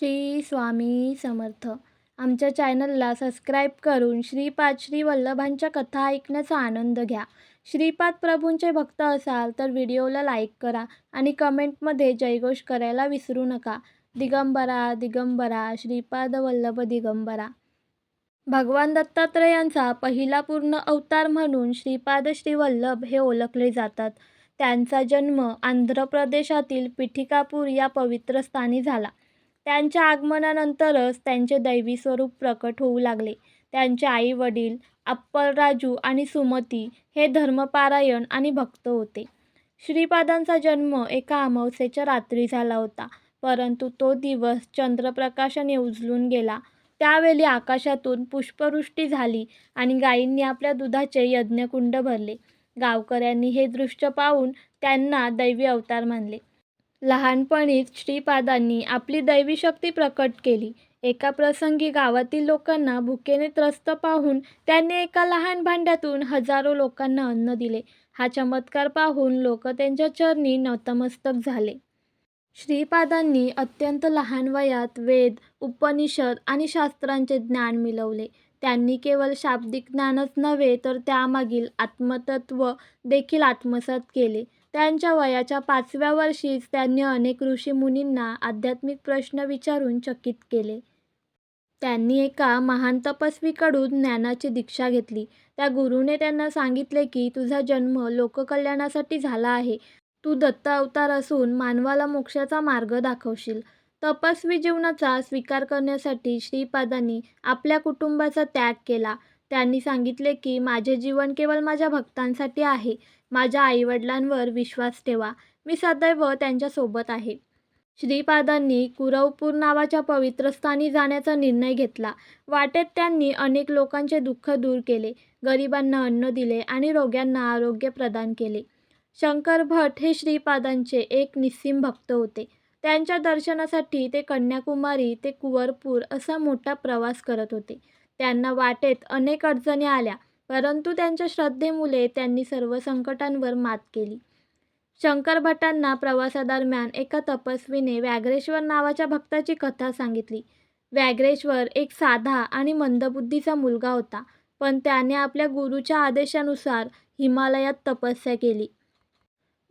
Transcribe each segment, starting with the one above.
श्री स्वामी समर्थ. आमच्या चॅनलला सबस्क्राईब करून श्रीपाद श्री वल्लभांच्या कथा ऐकण्याचा आनंद घ्या. श्रीपाद प्रभूंचे भक्त असाल तर व्हिडिओला लाईक करा आणि कमेंटमध्ये जयघोष करायला विसरू नका. दिगंबरा दिगंबरा श्रीपाद वल्लभ दिगंबरा. भगवान दत्तात्रयांचा पहिला पूर्ण अवतार म्हणून श्रीपाद श्री वल्लभ हे ओळखले जातात. त्यांचा जन्म आंध्र प्रदेशातील पिठिकापूर या पवित्र स्थानी झाला. त्यांच्या आगमनानंतरच त्यांचे दैवी स्वरूप प्रकट होऊ लागले. त्यांचे आई वडील अप्पलराजू आणि सुमती हे धर्मपारायण आणि भक्त होते. श्रीपादांचा जन्म एका अमावस्येच्या रात्री झाला होता. परंतु तो दिवस चंद्रप्रकाशाने उजलून गेला. त्यावेळी आकाशातून पुष्पवृष्टी झाली आणि गायींनी आपल्या दुधाचे यज्ञकुंड भरले. गावकऱ्यांनी हे दृश्य पाहून त्यांना दैवी अवतार मानले. लहानपणीच श्रीपादांनी आपली दैवी शक्ती प्रकट केली. एका प्रसंगी गावातील लोकांना भुकेने त्रस्त पाहून त्यांनी एका लहान भांड्यातून हजारो लोकांना अन्न दिले. हा चमत्कार पाहून लोक त्यांच्या चरणी नतमस्तक झाले. श्रीपादांनी अत्यंत लहान वयात वेद उपनिषद आणि शास्त्रांचे ज्ञान मिळवले. त्यांनी केवळ शाब्दिक ज्ञानच नव्हे तर त्यामागील आत्मतत्व देखील आत्मसात केले. त्यांच्या वयाच्या पाचव्या वर्षीच त्यांनी अनेक ऋषीमुनींना आध्यात्मिक प्रश्न विचारून चकित केले. त्यांनी एका महान तपस्वीकडून ज्ञानाची दीक्षा घेतली. त्या गुरुने त्यांना सांगितले की तुझा जन्म लोककल्याणासाठी झाला आहे. तू दत्त अवतार असून मानवाला मोक्षाचा मार्ग दाखवशील. तपस्वी जीवनाचा स्वीकार करण्यासाठी श्रीपादांनी आपल्या कुटुंबाचा त्याग केला. त्यांनी सांगितले की माझे जीवन केवळ माझ्या भक्तांसाठी आहे. माझ्या आईवडिलांवर विश्वास ठेवा. मी सदैव त्यांच्यासोबत आहे. श्रीपादांनी कुरवपूर नावाच्या पवित्र स्थानी जाण्याचा निर्णय घेतला. वाटेत त्यांनी अनेक लोकांचे दुःख दूर केले. गरिबांना अन्न दिले आणि रोग्यांना आरोग्य प्रदान केले. शंकर भट हे श्रीपादांचे एक निस्सीम भक्त होते. त्यांच्या दर्शनासाठी ते कन्याकुमारी ते कुवरपूर असा मोठा प्रवास करत होते. त्यांना वाटेत अनेक अडचणी आल्या परंतु त्यांच्या श्रद्धेमुळे त्यांनी सर्व संकटांवर मात केली. शंकर भटांना प्रवासादरम्यान एका तपस्वीने व्याघ्रेश्वर नावाच्या भक्ताची कथा सांगितली. व्याघ्रेश्वर एक साधा आणि मंदबुद्धीचा मुलगा होता पण त्याने आपल्या गुरुच्या आदेशानुसार हिमालयात तपस्या केली.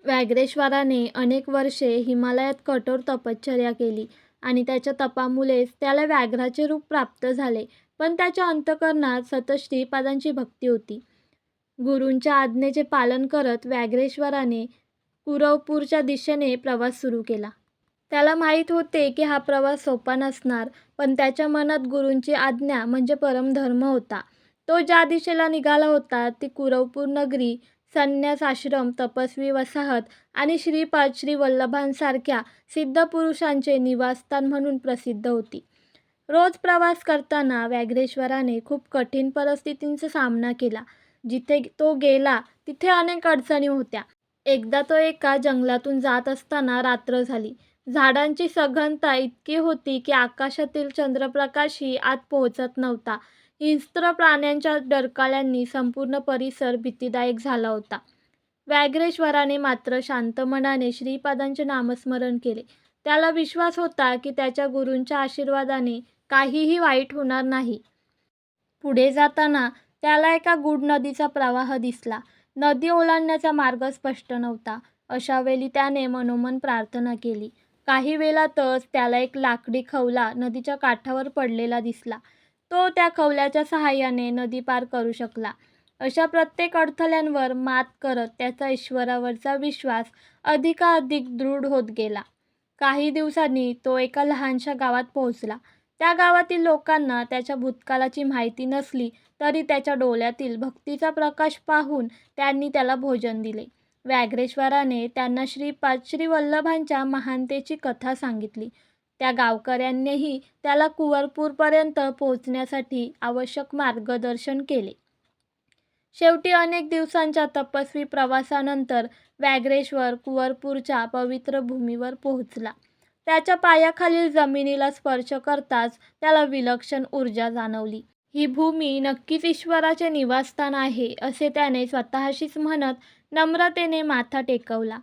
व्याघ्रेश्वराने अनेक वर्षे हिमालयात कठोर तपश्चर्या केली. आणि त्याच्या तपामुळेच त्याला व्याघ्राचे रूप प्राप्त झाले. पण त्याच्या अंतकरणात सतत श्रीपादांची भक्ती होती. गुरूंच्या आज्ञेचे पालन करत व्याघ्रेश्वराने कुरवपूरच्या दिशेने प्रवास सुरू केला. त्याला माहीत होते की हा प्रवास सोपा नसणार पण त्याच्या मनात गुरूंची आज्ञा म्हणजे परमधर्म होता. तो ज्या दिशेला निघाला होता ती कुरवपूर नगरी संन्यास आश्रम तपस्वी वसाहत आणि श्रीपाद श्री वल्लभांसारख्या सिद्ध पुरुषांचे निवासस्थान म्हणून प्रसिद्ध होती. रोज प्रवास करताना व्याघ्रेश्वराने खूप कठीण परिस्थितींचा सामना केला. जिथे तो गेला तिथे अनेक अडचणी होत्या. एकदा तो एका जंगलातून जात असताना रात्र झाली. झाडांची सघनता इतकी होती की आकाशातील चंद्रप्रकाशही आत पोहोचत नव्हता. हिंस्त्र प्राण्यांच्या डरकाळ्यांनी संपूर्ण परिसर भीतीदायक झाला होता. व्याघ्रेश्वराने मात्र शांत मनाने श्रीपादांचे नामस्मरण केले. त्याला विश्वास होता की त्याच्या गुरूंच्या आशीर्वादाने काहीही वाईट होणार नाही. पुढे जाताना त्याला एका गुड नदीचा प्रवाह दिसला. नदी ओलांडण्याचा मार्ग स्पष्ट नव्हता. अशा वेळी त्याने मनोमन प्रार्थना केली. काही वेळातच त्याला एक लाकडी खवला नदीच्या काठावर पडलेला दिसला. तो त्या खवल्याच्या सहाय्याने नदी पार करू शकला. अशा प्रत्येक अडथळ्यांवर मात करत त्याचा ईश्वरावरचा विश्वास अधिकाधिक दृढ होत गेला. काही दिवसांनी तो एका लहानशा गावात पोहोचला. त्या गावातील लोकांना त्याच्या भूतकाळाची माहिती नसली तरी त्याच्या डोळ्यातील भक्तीचा प्रकाश पाहून त्यांनी त्याला भोजन दिले. व्याघ्रेश्वराने त्यांना श्रीपाद श्री वल्लभांच्या महानतेची कथा सांगितली. त्या गावकऱ्यांनीही त्याला कुवरपूरपर्यंत पोहोचण्यासाठी आवश्यक मार्गदर्शन केले. शेवटी अनेक दिवसांच्या तपस्वी प्रवासानंतर व्याघ्रेश्वर कुवरपूरच्या पवित्र भूमीवर पोहोचला. त्याच्या पायाखालील जमिनीला स्पर्श करताच त्याला विलक्षण ऊर्जा जाणवली. ही भूमी नक्कीच ईश्वराचे निवासस्थान आहे असे त्याने स्वतःशीच म्हणत नम्रतेने माथा टेकवला.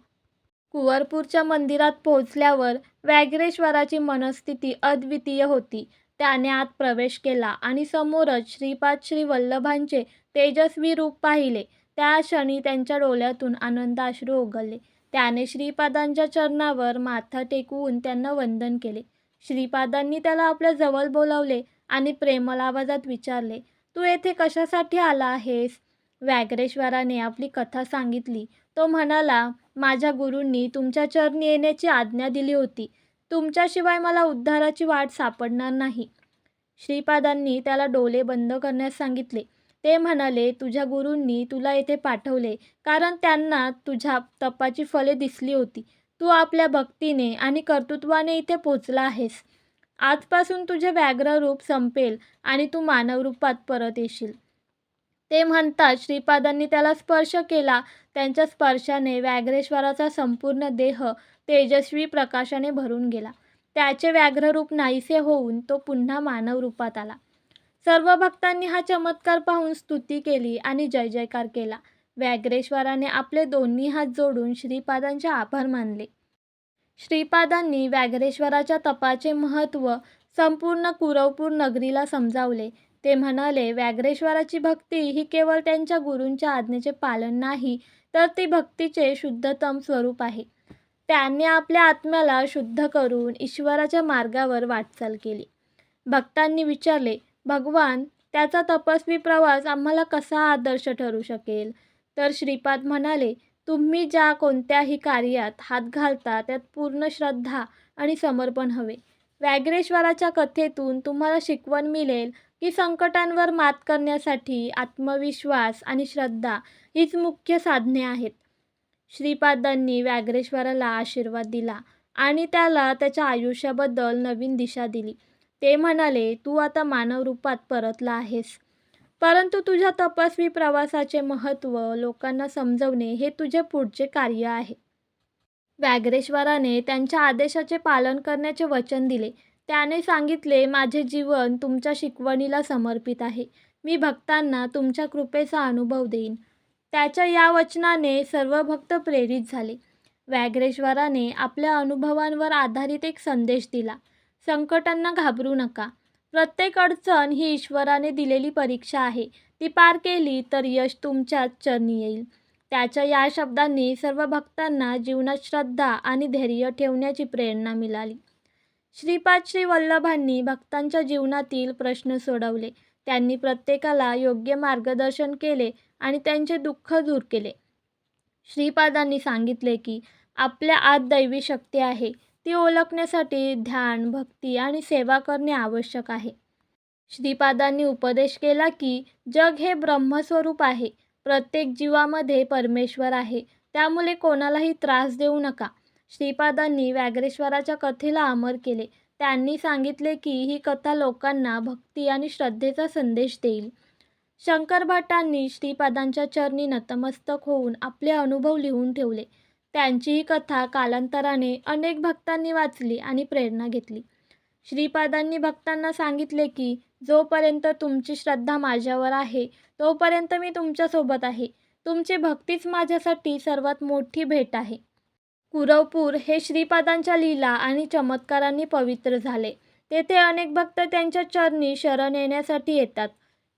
कुंवरपूरच्या मंदिरात पोहोचल्यावर व्याघ्रेश्वराची मनस्थिती अद्वितीय होती. त्याने आत प्रवेश केला आणि समोरच श्रीपाद श्री वल्लभांचे तेजस्वी रूप पाहिले. त्या क्षणी त्यांच्या डोळ्यातून आनंदाश्रू ओघळले. त्याने श्रीपादांच्या चरणांवर माथा टेकवून त्यांना वंदन केले. श्रीपादांनी त्याला आपल्या जवळ बोलावले आणि प्रेमळ आवाजात विचारले, "तू येथे कशासाठी आला आहेस? " व्याघ्रेश्वराने आपली कथा सांगितली. तो म्हणाला, "माझ्या गुरूंनी तुमच्या चरणी येण्याची आज्ञा दिली होती. तुमच्याशिवाय मला उद्धाराची वाट सापडणार नाही. " श्रीपादांनी त्याला डोळे बंद करण्यास सांगितले. ते म्हणाले, "तुझ्या गुरूंनी तुला येथे पाठवले कारण त्यांना तुझ्या तपाची फले दिसली होती. तू आपल्या भक्तीने आणि कर्तृत्वाने इथे पोचला आहेस. आजपासून तुझे व्याघ्र रूप संपेल आणि तू मानवरूपात परत येशील. " ते म्हणतात श्रीपादांनी त्याला स्पर्श केला. त्यांच्या स्पर्शाने व्याघ्रेश्वराचा संपूर्ण देह तेजस्वी प्रकाशाने भरून गेला. त्याचे व्याघ्ररूप नाहीसे होऊन तो पुन्हा मानव रूपात आला. सर्व भक्तांनी हा चमत्कार पाहून स्तुती केली आणि जयजयकार केला. व्याघ्रेश्वराने आपले दोन्ही हात जोडून श्रीपादांचे आभार मानले. श्रीपादांनी व्याघ्रेश्वराच्या तपाचे महत्त्व संपूर्ण कुरवपूर नगरीला समजावले. ते म्हणाले, "व्याघ्रेश्वराची भक्ती ही केवळ त्यांच्या गुरूंच्या आज्ञेचे पालन नाही तर ती भक्तीचे शुद्धतम स्वरूप आहे. त्यांनी आपल्या आत्म्याला शुद्ध करून ईश्वराच्या मार्गावर वाटचाल केली. " भक्तांनी विचारले, "भगवान, त्याचा तपस्वी प्रवास आम्हाला कसा आदर्श ठरू शकेल? " तर श्रीपाद म्हणाले, "तुम्ही ज्या कोणत्याही कार्यात हात घालता त्यात पूर्ण श्रद्धा आणि समर्पण हवे. व्याघ्रेश्वराच्या कथेतून तुम्हाला शिकवण मिळेल की संकटांवर मात करण्यासाठी आत्मविश्वास आणि श्रद्धा हीच मुख्य साधने आहेत. " श्रीपादांनी व्याघ्रेश्वराला आशीर्वाद दिला आणि त्याला त्याच्या आयुष्याबद्दल नवीन दिशा दिली. ते म्हणाले, "तू आता मानवरूपात परतला आहेस. परंतु तुझ्या तपस्वी प्रवासाचे महत्त्व लोकांना समजवणे हे तुझे पुढचे कार्य आहे. " व्याघ्रेश्वराने त्यांच्या आदेशाचे पालन करण्याचे वचन दिले. त्याने सांगितले, "माझे जीवन तुमच्या शिकवणीला समर्पित आहे. मी भक्तांना तुमच्या कृपेचा अनुभव देईन. " त्याच्या या वचनाने सर्व भक्त प्रेरित झाले. व्याघ्रेश्वराने आपल्या अनुभवांवर आधारित एक संदेश दिला, "संकटांना घाबरू नका. प्रत्येक अडचण ही ईश्वराने दिलेली परीक्षा आहे. ती पार केली तर यश तुमच्याच चरणी येईल. " त्याच्या या शब्दांनी सर्व भक्तांना जीवनात श्रद्धा आणि धैर्य ठेवण्याची प्रेरणा मिळाली. श्रीपाद श्री वल्लभांनी भक्तांच्या जीवनातील प्रश्न सोडवले. त्यांनी प्रत्येकाला योग्य मार्गदर्शन केले आणि त्यांचे दुःख दूर केले. श्रीपादांनी सांगितले की आपल्या आत दैवी शक्ती आहे. ती ओळखण्यासाठी ध्यान, भक्ती आणि सेवा करणे आवश्यक आहे. श्रीपादांनी उपदेश केला की जग हे ब्रह्मस्वरूप आहे. प्रत्येक जीवामध्ये परमेश्वर आहे. त्यामुळे कोणालाही त्रास देऊ नका. श्रीपादांनी व्याघ्रेश्वराच्या कथेला अमर केले. त्यांनी सांगितले की ही कथा लोकांना भक्ती आणि श्रद्धेचा संदेश देईल. शंकरभटांनी श्रीपादांच्या चरणी नतमस्तक होऊन आपले अनुभव लिहून ठेवले. त्यांची ही कथा कालांतराने अनेक भक्तांनी वाचली आणि प्रेरणा घेतली. श्रीपादांनी भक्तांना सांगितले की जोपर्यंत तुमची श्रद्धा माझ्यावर आहे तोपर्यंत मी तुमच्यासोबत आहे. तुमची भक्तीच माझ्यासाठी सर्वात मोठी भेट आहे. कुरवपूर हे श्रीपादांच्या लीला आणि चमत्कारांनी पवित्र झाले. तेथे अनेक भक्त त्यांच्या चरणी शरण येण्यासाठी येतात.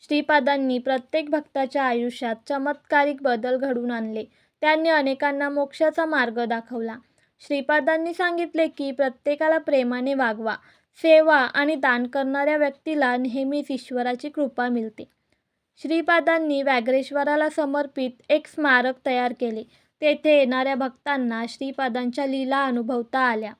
श्रीपादांनी प्रत्येक भक्ताच्या आयुष्यात चमत्कारिक बदल घडवून आणले. त्यांनी अनेकांना मोक्षाचा मार्ग दाखवला. श्रीपादांनी सांगितले की प्रत्येकाला प्रेमाने वागवा. सेवा आणि दान करणाऱ्या व्यक्तीला नेहमीच ईश्वराची कृपा मिळते. श्रीपादांनी व्याघ्रेश्वराला समर्पित एक स्मारक तयार केले. तेथे येणाऱ्या भक्तांना श्रीपादांच्या लीला अनुभवता आल्या.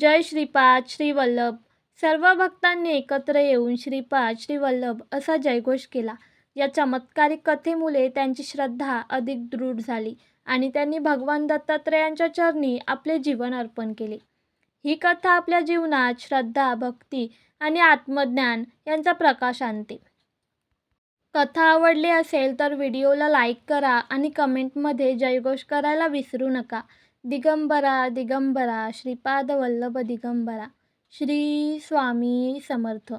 जय श्रीपाद श्रीवल्लभ सर्व भक्तांनी एकत्र येऊन श्रीपाद श्रीवल्लभ असा जयघोष केला. या चमत्कारिक कथेमुळे त्यांची श्रद्धा अधिक दृढ झाली आणि त्यांनी भगवान दत्तात्रेयांच्या चरणी आपले जीवन अर्पण केले. ही कथा आपल्या जीवनात श्रद्धा, भक्ती आणि आत्मज्ञान यांचा प्रकाश आणते. कथा आवडली असेल तर व्हिडिओला लाईक करा आणि कमेंटमध्ये जयघोष करायला विसरू नका. दिगंबरा दिगंबरा श्रीपाद वल्लभ दिगंबरा. श्री स्वामी समर्थ